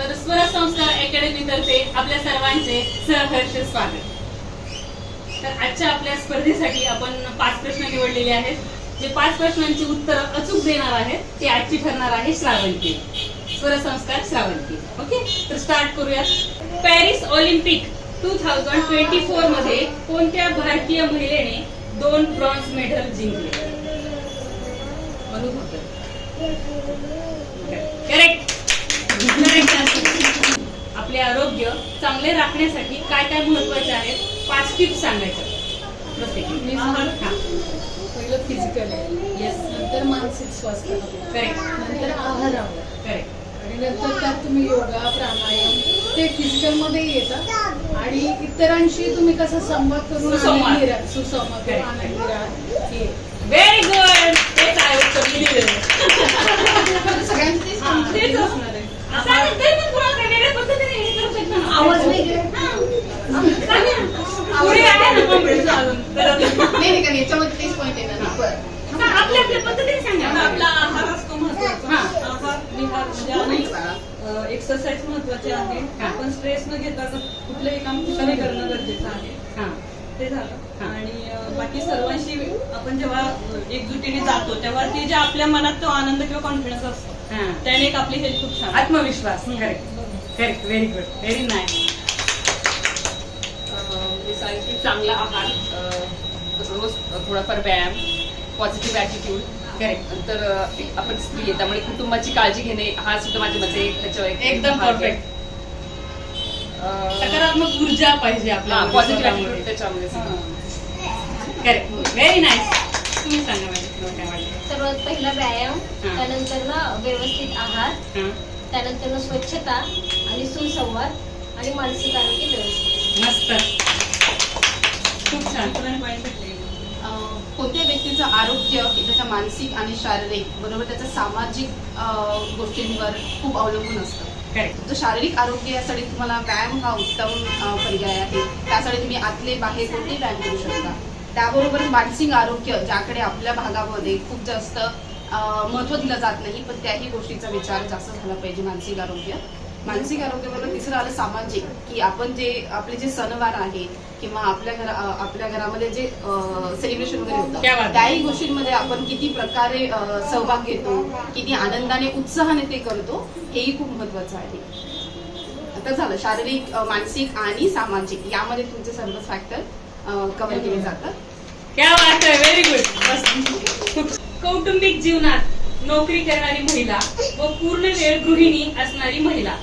तर स्वरसंस्कार अकॅडमी तर्फे आपल्या सर्वांचे सहर्ष स्वागत. तर आजच्या आपल्या स्पर्धेसाठी आपण पाच प्रश्न निवडलेले आहेत. जे पाच प्रश्नांची उत्तरं अचूक देणार आहेत ते आजची ठरणार आहे श्रावणती स्वरसंस्कार श्रावणकी ओके? तर स्टार्ट करूयात. Paris Olympic two thousand twenty फोरमध्ये कोणत्या भारतीय महिलेने दोन ब्रॉन्झ मेडल जिंकले? करेक्ट आपले आरोग्य चांगले राखण्यासाठी काय काय महत्त्वाचे आहेत? पाच टिप्स सांगायच्या. पहिलं फिजिकल येस नंतर मानसिक स्वास्थ्य. करेक्ट नंतर करेक्ट आणि नंतर त्यात तुम्ही योगा प्राणायाम ते फिजिकलमध्ये येतात आणि इतरांशी तुम्ही कसं संवाद करून सुसंवाद. सुसंवाद व्हेरी गुड तेच आहे आवाज नाही याच्यामध्ये येणार ना. आपल्या आपल्या पद्धतीने सांगा आपला आहार असतो महत्त्वाचा आहार विहार म्हणजे आणि एक्सरसाइज महत्वाची आहे आपण स्ट्रेस न घेता कुठलंही काम कुशली करणं गरजेचं आहे ते. झालं. आणि बाकी सर्वांशी आपण जेव्हा एकजुटीने जातो तेव्हा ते जे आपल्या मनात तो आनंद किंवा कॉन्फिडन्स असतो हा. त्याने एक आपली हेल्थ खूप छान आत्मविश्वास. Correct correct very good very nice चांगला आहार रोज थोडाफार व्यायाम पॉझिटिव्ह ॲटिट्यूड करेक्ट एक आपण स्त्री आहे त्यामुळे कुटुंबाची काळजी घेणे हा सुद्धा माझ्या मते त्याच्यावर एक एकदम. परफेक्ट सकारात्मक ऊर्जा पाहिजे आपल्या हा पॉझिटिव्ह त्याच्यामध्ये. करेक्ट व्हेरी नाईस तुम्ही सांगा सर्वात पहिला व्यायाम. त्यानंतर ना व्यवस्थित आहार. त्यानंतर ना स्वच्छता आणि सुसंवाद आणि मानसिक आरोग्य व्यवस्थित. मस्त. खूप छान. कोणत्या व्यक्तीचं आरोग्य हे त्याच्या मानसिक आणि शारीरिक बरोबर त्याच्या सामाजिक गोष्टींवर खूप अवलंबून असतं? तर शारीरिक आरोग्य यासाठी तुम्हाला व्यायाम हा उत्तम पर्याय आहे. त्यासाठी तुम्ही आतले बाहेर कोणतेही व्यायाम करू शकता? त्याबरोबर मानसिक आरोग्य ज्याकडे आपल्या भागामध्ये खूप जास्त महत्त्व दिलं जात नाही पण त्याही गोष्टीचा विचार जास्त झाला पाहिजे मानसिक आरोग्य. मानसिक आरोग्याबरोबर तिसरं आलं सामाजिक की आपण जे आपले जे सणवार आहेत किंवा आपल्या घरा आपल्या घरामध्ये जे सेलिब्रेशन वगैरे होतं. त्याही गोष्टींमध्ये आपण किती प्रकारे सहभाग घेतो किती आनंदाने उत्साहाने ते करतो हेही खूप महत्वाचं आहे. आता झालं शारीरिक मानसिक आणि सामाजिक यामध्ये तुमचे सर्व फॅक्टर कव्हर केले जातात. क्या बात आहे व्हेरी गुड कौटुंबिक जीवनात नोकरी करणारी महिला व पूर्ण वेळ गृहिणी असणारी महिला.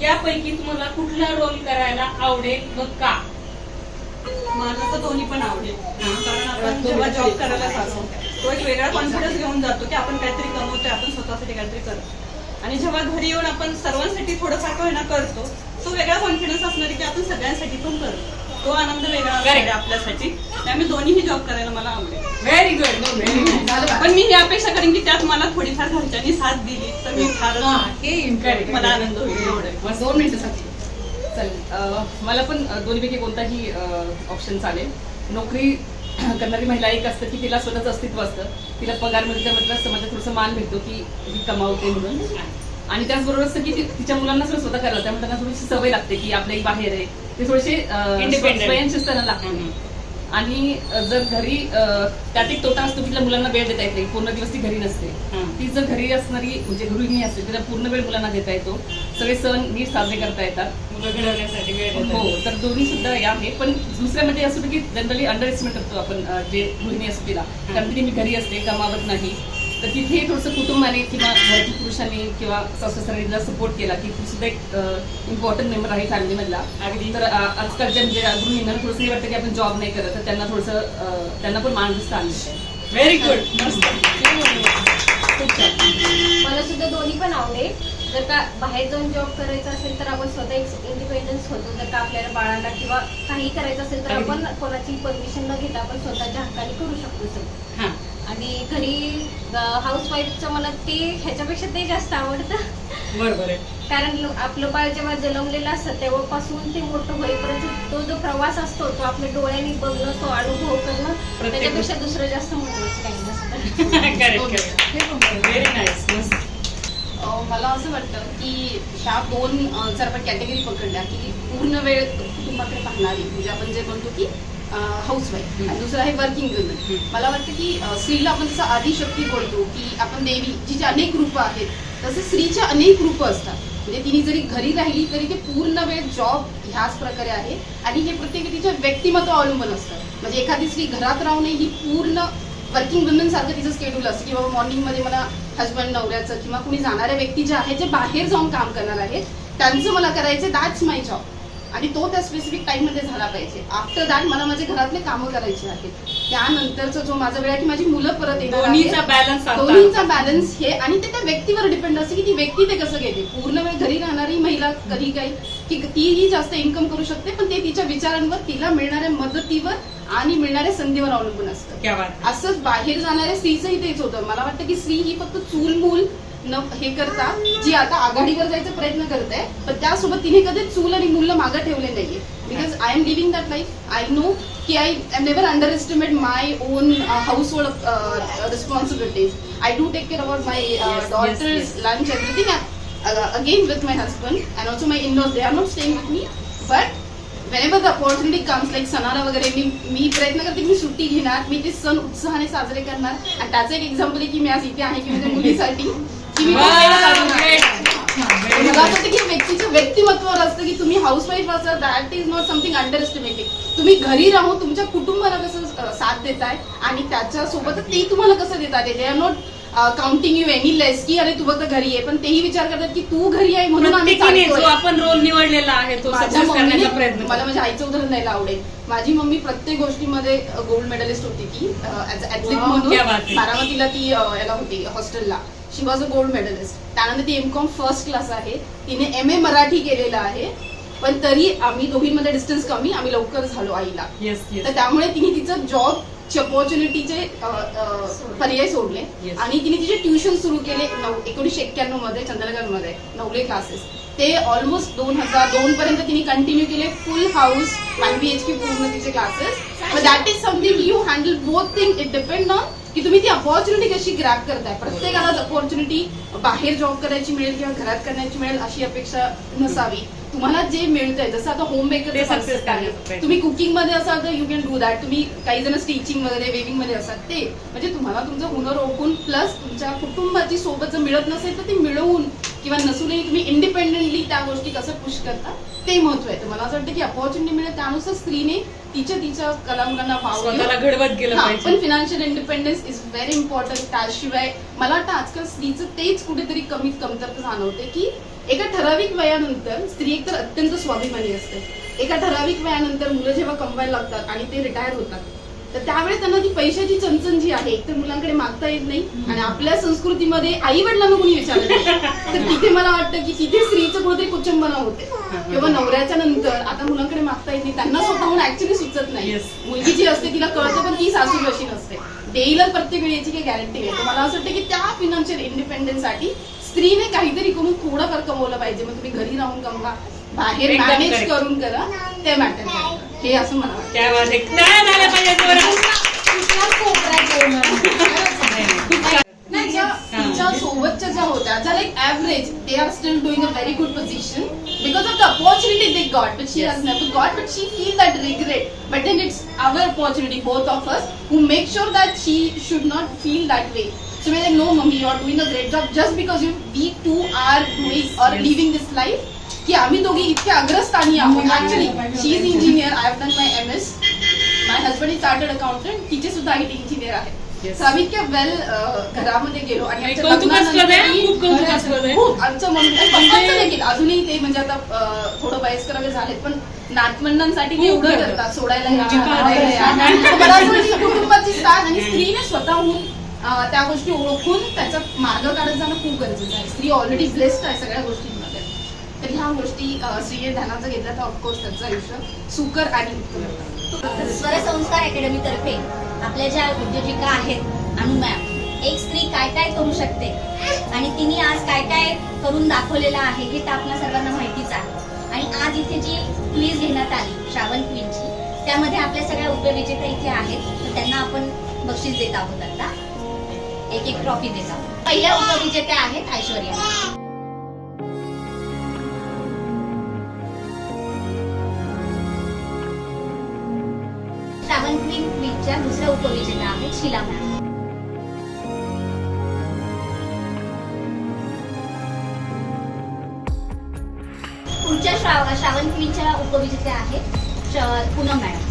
यापैकी तुम्हाला कुठला रोल करायला आवडेल व का? मला तर दोन्ही पण आवडेल. कारण आपण जेव्हा जॉब करायला जातो तो एक वेगळा कॉन्फिडन्स घेऊन जातो की आपण काहीतरी कमवतोय आपण स्वतःसाठी काहीतरी करतो आणि जेव्हा घरी येऊन आपण सर्वांसाठी थोडंफार करतो तो वेगळा कॉन्फिडन्स असणार की आपण सगळ्यांसाठी पण करतो तो आनंद वेगळा आहे आपल्यासाठी. त्यामुळे दोन्हीही जॉब करायला मला आवडेल. Very good very? पण मी ही अपेक्षा करेन की त्यात मला थोडीफार घरच्यांनी साथ दिली तर मी फार. मला आनंद होईल एवढं. दोन मिनिटं साठी चालेल अ, मला पण दोन्हीपैकी कोणताही ऑप्शन चालेल. नोकरी करणारी महिला एक असतं की तिला स्वतःचं अस्तित्व असतं. तिला पगार मिळतो त्यामुळे समाजात थोडंसं मान भेटतो की ही कमावते म्हणून. आणि त्याचबरोबर असं की तिच्या मुलांना सुद्धा स्वतः करायला त्यामुळे त्यांना थोडीशी सवय लागते की आपल्या बाहेर आहे. ते Independent. स्वयंशिस्ताना लागते आणि जर घरी त्यात एक तोटा असतो तिला मुलांना वेळ देता येत नाही. पूर्ण दिवस ती घरी नसते. ती जर घरी असणारी म्हणजे गृहिणी असते तिला पूर्ण वेळ मुलांना देता येतो. सगळे सण नीट साजरे करता येतात. मुलं घडवण्यासाठी वेळ हो. तर दोन्ही सुद्धा हे आहे पण दुसऱ्यामध्ये असं होतं की जनरली अंडर एस्टिमेट करतो आपण जे गृहिणी असतो तिला. कारण ती मी घरी असते कमावत नाही. तर तिथे थोडंसं कुटुंबाने किंवा घरातील पुरुषांनी किंवा तिला सपोर्ट केला की ती सुद्धा एक इम्पॉर्टंट मेंबर आहे फॅमिलीमधला अगदी. तर आजकालच्या म्हणजे गृहिणींना थोडंसं हे वाटतं की आपण जॉब नाही करत तर त्यांना थोडंसं त्यांना पण मान स्थान मिळतं व्हेरी गुड मला सुद्धा दोन्ही पण आवडेल. जर का बाहेर जाऊन जॉब करायचा असेल तर आपण स्वतः एक इंडिपेंडन्स होतो. जर का आपल्याला बाळाला किंवा काही करायचं असेल तर. आपण कोणाची परमिशन न घेता आपण स्वतःच्या हक्काने करू शकतो. सगळं हा. आणि घरी हाऊस वाईफचं मला ते ह्याच्यापेक्षा ते जास्त आवडतं. बरोबर आहे. कारण आपलं बाळ जेव्हा जन्मलेलं असतं तेव्हापासून ते मोठं होईपर्यंत तो जो प्रवास असतो तो आपल्या डोळ्यांनी बघणं तो अनुभव करणं त्याच्यापेक्षा दुसरं जास्त महत्वाचं काही नसतं. व्हेरी नाईस मला असं वाटतं की ह्या दोन जर आपण कॅटेगरी पकडल्या की पूर्ण वेळ कुटुंबाकडे पाहणारी म्हणजे आपण जे म्हणतो की हाऊसवाईफ आणि दुसरं आहे वर्किंग वुमन मला वाटतं की स्त्रीला आपण जसं आदिशक्ती बोलतो की आपण देवी जिचे अनेक रूपं आहेत तसं स्त्रीचे अनेक रूपं असतात. म्हणजे तिने जरी घरी राहिली तरी ते पूर्ण वेळ जॉब ह्याच प्रकारे आहे. आणि हे प्रत्येक तिच्या व्यक्तिमत्व अवलंबून असतं. म्हणजे एखादी स्त्री घरात राहूनही ही पूर्ण वर्किंग वुमन सारखं तिचं स्केड्यूल असतं. की बाबा मॉर्निंगमध्ये मला हजबंड नवऱ्याचं किंवा कुणी जाणाऱ्या व्यक्ती जे आहेत जे बाहेर जाऊन काम करणार आहेत त्यांचं मला करायचं दॅट्स माय जॉब आणि तो त्या स्पेसिफिक टाइममध्ये झाला पाहिजे. आफ्टर दॅट मला माझे घरातले कामं करायचे आहेत. त्यानंतरचा जो माझा वेळ आहे की माझी मुलं परत येणार. दोन्हीचा बॅलन्स दोन्हीचा बॅलन्स हे आणि ते त्या व्यक्तीवर डिपेंड असते की ती व्यक्ती ते कसं घेते. पूर्ण वेळ घरी राहणारी महिला कधी काही की तीही जास्त इन्कम करू शकते पण ते तिच्या विचारांवर तिला मिळणाऱ्या मदतीवर आणि मिळणाऱ्या संधीवर अवलंबून असतं. असंच बाहेर जाणाऱ्या स्त्रीचंही तेच होतं. मला वाटतं की स्त्री ही फक्त चूल मूल न हे करता जी आता आघाडीवर जायचा प्रयत्न करते पण त्यासोबत तिने कधी चूल आणि मूल मागं ठेवले नाहीये. Because I am living that life I know की I am never underestimate my own household responsibilities I do take care about my daughters lunch, everything. Uh, again with my husband and also my in-laws, they are not staying with me. But whenever the opportunity comes, like सणाला वगैरे मी मी प्रयत्न करते की मी सुट्टी घेणार मी ते सण उत्साहाने साजरे करणार. आणि त्याचं एक एक्झाम्पल आहे की मी आज इथे आहे की माझ्या मुलीसाठी. की तो. मला वाटतं व्यक्तीच्या व्यक्तिमत्वावर असतं की तुम्ही हाऊसवाईफ असाल that is not something underestimated तुम्ही घरी राहून तुमच्या कुटुंबाला कसं साथ देताय आणि त्याच्यासोबत ते तुम्हाला कसं देतात? They are not counting you any less की अरे तू फक्त घरी आहे पण तेही विचार करतात की तू घरी आहे म्हणून आम्ही प्रत्येकीने जो चालतोय. आपण रोल निवडलेला आहे तो माझ्या सक्सेस करण्याचा मम्मीने प्रयत्न मला. माझ्या आईचं उदाहरण द्यायला आवडेल माझी मम्मी प्रत्येक गोष्टीमध्ये गोल्ड मेडलिस्ट होती ती ऍथलीट Wow, म्हणून क्या बात. बारामतीला ती अ, याला होती हॉस्टेलला she was a gold medalist त्यानंतर ती एम कॉम फर्स्ट क्लास आहे तिने एम ए मराठी केलेलं आहे पण तरी आम्ही दोघींमध्ये डिस्टन्स कमी आम्ही लवकर झालो आईला. तर त्यामुळे तिने तिचं जॉब ऑपॉर्च्युनिटीचे पर्याय सोडले. आणि तिने तिचे ट्युशन सुरू केले नऊ एकोणीसशे एक्क्याण्णवमध्ये चंद्रगडमध्ये नवले क्लासेस ते ऑलमोस्ट दोन हजार दोन पर्यंत तिने कंटिन्यू केले full house one B H K पूर्ण तिचे classes that is something you handle both thing it depend on की तुम्ही ती अपॉर्च्युनिटी कशी ग्रॅप करताय. प्रत्येकालाच अपॉर्च्युनिटी बाहेर जॉब करायची मिळेल किंवा घरात करण्याची मिळेल अशी अपेक्षा नसावी. तुम्हाला जे मिळतंय जसं आता होम बेकर करण्याचा प्रयत्न. तुम्ही कुकिंगमध्ये असाल तर यू कॅन डू दॅट तुम्ही काही जण स्टिचिंग वगैरे वेविंगमध्ये असाल ते. म्हणजे तुम्हाला तुमचं हुनर ओळखून प्लस तुमच्या कुटुंबाची सोबत जर मिळत नसेल तर ते मिळवून किंवा नसूनही तुम्ही इंडिपेंडेंटली त्या गोष्टी कसं पुश करता ते महत्त्व आहे. तर मला असं वाटतं की अपॉर्च्युनिटी मिळेल त्यानुसार स्त्रीने तिच्या तिच्या कलामुलांना स्वतःला वावरून घडवत गेलं हा, पण financial independence is very important त्याशिवाय मला वाटतं आजकाल स्त्रीचं तेच कुठेतरी कमीत कमतरता जाणवते की एका ठराविक वयानंतर स्त्री एकतर अत्यंत स्वाभिमानी असते. एका ठराविक वयानंतर मुलं जेव्हा कमवायला लागतात आणि ते रिटायर होतात तर त्यावेळेस त्यांना ती पैशाची चणचण जी आहे एकतर मुलांकडे मागता येत नाही. आणि आपल्या संस्कृतीमध्ये आई वडिलांना कोणी विचारत नाही. तर तिथे मला वाटतं की तिथे स्त्रीचं कुठेतरी कुचंबना होते. किंवा नवऱ्याच्या नंतर आता मुलांकडे मागता येत नाही. त्यांना स्वतःहून ऍक्च्युली सुचत नाही. मुलगी जी असते तिला कळतं पण ती सासू कशी नसते. देईला प्रत्येक वेळी याची काही गॅरंटी नाही. तर मला असं वाटतं की त्या फिनान्शियल इंडिपेंडन्ससाठी स्त्रीने काहीतरी करून थोडंफार कमवलं पाहिजे. मग तुम्ही घरी राहून कमवा. बाहेर मॅनेज. करून करा. ते मॅटर हे असं मला वाटतं बात आहे पाहिजे जोरात? सोबतच्या ज्या होत्या ज्या like average they are still doing a very good position because of the opportunity they got but she has never got but she feel that regret but then it's our opportunity both of us who make sure that she should not feel that way so me like no mummy you are doing a great job just because you we two are doing or Yes. Living this life की आम्ही दोघी इतक्या अग्रस्थानी आहोत. Actually she is engineer I have done my M S my husband is chartered accountant तिचे सुद्धा I T engineer आहे आम्ही इतक्या वेल घरामध्ये गेलो आणि खूप आमचं मम्मी पप्पांचं देखील अजूनही ते म्हणजे आता थोडं वयस्कर वगैरे झालेत पण नातवंडांसाठी ते एवढं करतात. सोडायला कुटुंबाची साथ आणि स्त्रीने स्वतःहून त्या गोष्टी ओळखून त्याचा मार्ग काढत जाणं खूप गरजेचं आहे. स्त्री ऑलरेडी ब्लेस्ड आहे सगळ्या गोष्टींमध्ये. तर ह्या गोष्टी सीए ध्यानाचं घेतल्या तर ऑफकोर्स त्यांचं आयुष्य सुकर आणि स्वरसंस्कार अकॅडमी तर्फे आपल्या ज्या उद्योजिका आहेत अनु मॅम एक स्त्री काय काय करू शकते? आणि तिने आज काय काय करून दाखवलेलं आहे हे तर आपल्या सर्वांना माहितीच आहे. आणि आज इथे जी क्वीज घेण्यात आली श्रावण क्वीनची त्यामध्ये आपल्या सगळ्या उपविजेता इथे आहेत. तर त्यांना आपण बक्षीस देत आहोत आता. एक एक ट्रॉफी देत आहोत. पहिल्या उपविजेत्या आहेत ऐश्वर्या. क्वीन क्वीनच्या दुसऱ्या उपविजेत्या आहेत शिला मॅम. पुढच्या श्राव श्रावण क्वीनच्या उपविजेत्या आहेत पूनम मॅडम.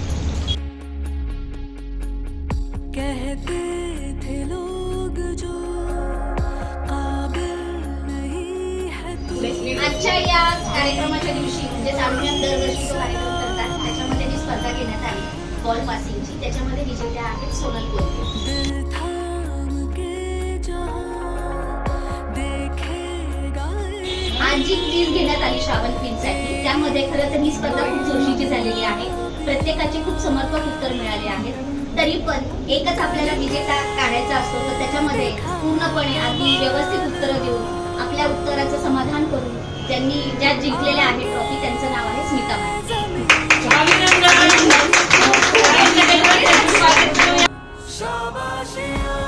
कहते थे लोग जो काबिल नहीं है तू आजच्या या कार्यक्रमाच्या दिवशी म्हणजे साडून दरवर्षी जो कार्यक्रम करतात त्याच्यामध्ये जी स्पर्धा घेण्यात आली. बॉल पासिंगची. त्याच्यामध्ये विजेत्या आहेत सोनल कोल्हे आज जी क्वीज घेण्यात आली श्रावण क्वीनसाठी त्यामध्ये खरं तर ही स्पर्धा खूप जोशीची झालेली आहे. प्रत्येकाचे खूप समर्पक उत्तर मिळाले आहेत. तरी पण एकच आपल्याला विजेता काढायचा असतो तर त्याच्यामध्ये पूर्णपणे अगदी व्यवस्थित उत्तरं देऊन आपल्या उत्तराचं समाधान करून ज्यांनी ज्या जिंकलेल्या आहेत ट्रॉफी त्यांचं नाव आहे स्मिता मॅम